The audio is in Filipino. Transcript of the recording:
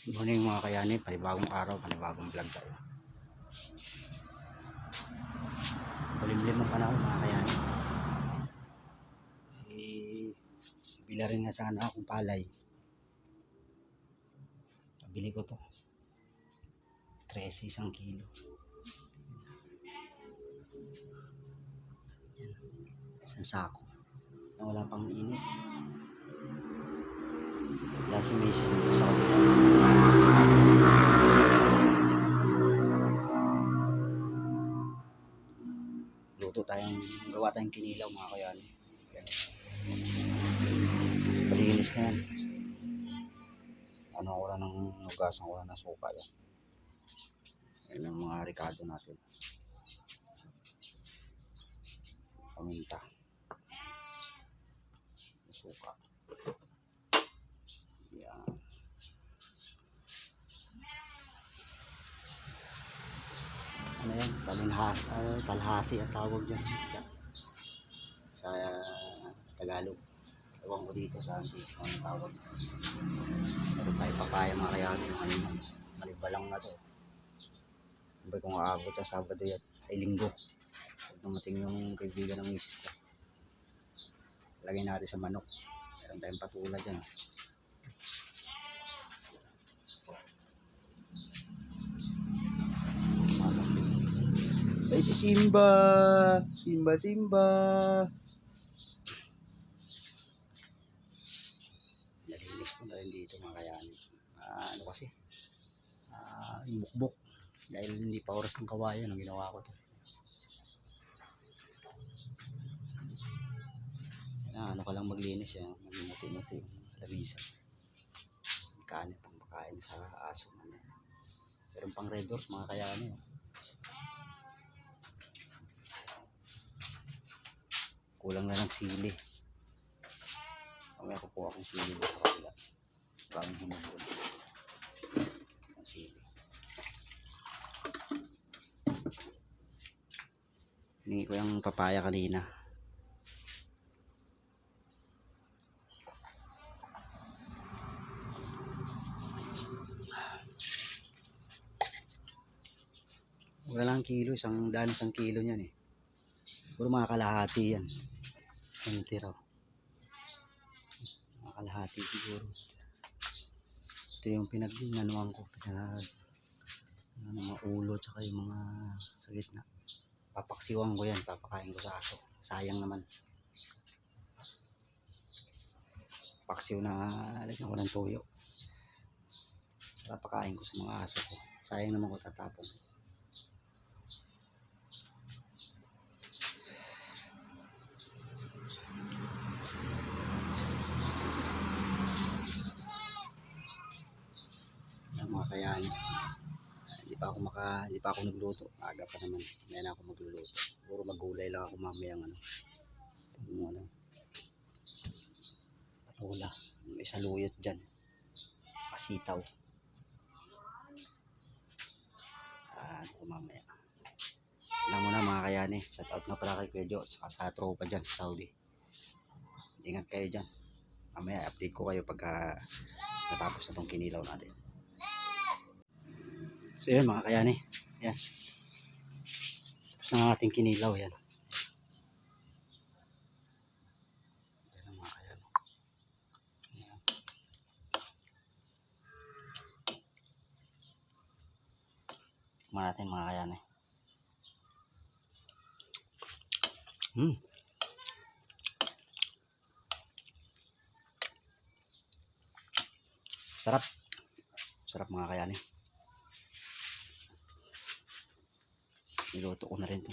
Good morning mga kayani, panibagong araw, panibagong vlog tayo. Kulimlim ang panahon mga kayani. Eh, bila rin nga sana akong palay. Pabili ko to. 13 isang kilo. Yan. Isang sako. Na wala pang init. Wala si Macy's dito sa kabila. Luto tayong, gawa tayong kinilaw mga kayani. Yan. Palinis na yan. Ano ko lang ng nugasan lang ng suka yan. Yan ang mga ricado natin. Paminta. Suka. Yan. Ano Talinha, ano, talhasi ang tawag dyan. Isda. Sa uh, Tagalog. Ewan ko dito sa antik. Ano ang tawag. Meron tayo papaya mga kayani. Ano, malibalang na to. Sabi kung aabot sa Sabado yan. Ay linggo. Pag dumating yung kaibigan ng ko. Lagay natin sa manok. Meron tayong patula dyan. Ay si Simba! Simba, Simba! Nalinis ko na rin dito mga kayani. Ah, ano kasi? Ah, yung mukbok. Dahil hindi pa oras ng kawayan ang ginawa ko to. Ah, ano ka lang maglinis yan. Magmuti-muti yung lamisa. Kanin pang makain sa aso. Meron pang red doors mga kayani. Kulang na ng sili. Mamaya po akong sili doon sa kabila. Maraming humuhuli. Ang sili. Hiningi ko yung papaya kanina. Wala lang kilo, isang daan isang kilo niyan eh. Puro mga kalahati yan. Kunti raw. Mga kalahati siguro. Ito yung pinag-nanuan ko. Pinag ano, mga ulo tsaka yung mga sa gitna. Papaksiwang ko yan. Papakain ko sa aso. Sayang naman. Paksiw na lagyan ko ng toyo. Papakain ko sa mga aso ko. Sayang naman ko tatapon. Mga kayaan. Hindi pa ako maka, hindi pa ako nagluto. Aga pa naman. Na ako magluluto. Puro magulay lang ako mamaya ano. Yung ano. Patula. May saluyot dyan. Kasitaw. Ah, ano ko mamaya. Alam mo na mga kayani. Shout out na pala kay Kuya Jo. Saka sa tropa dyan sa Saudi. Ingat kayo dyan. Mamaya update ko kayo pagka natapos na tong kinilaw natin. So yun mga kayani. Yan. Tapos na ating kinilaw yan. Yan mga kayani. Yan. Tikman natin mga kayani. Hmm. Sarap. Sarap mga kayani. Niluto ko na rin to.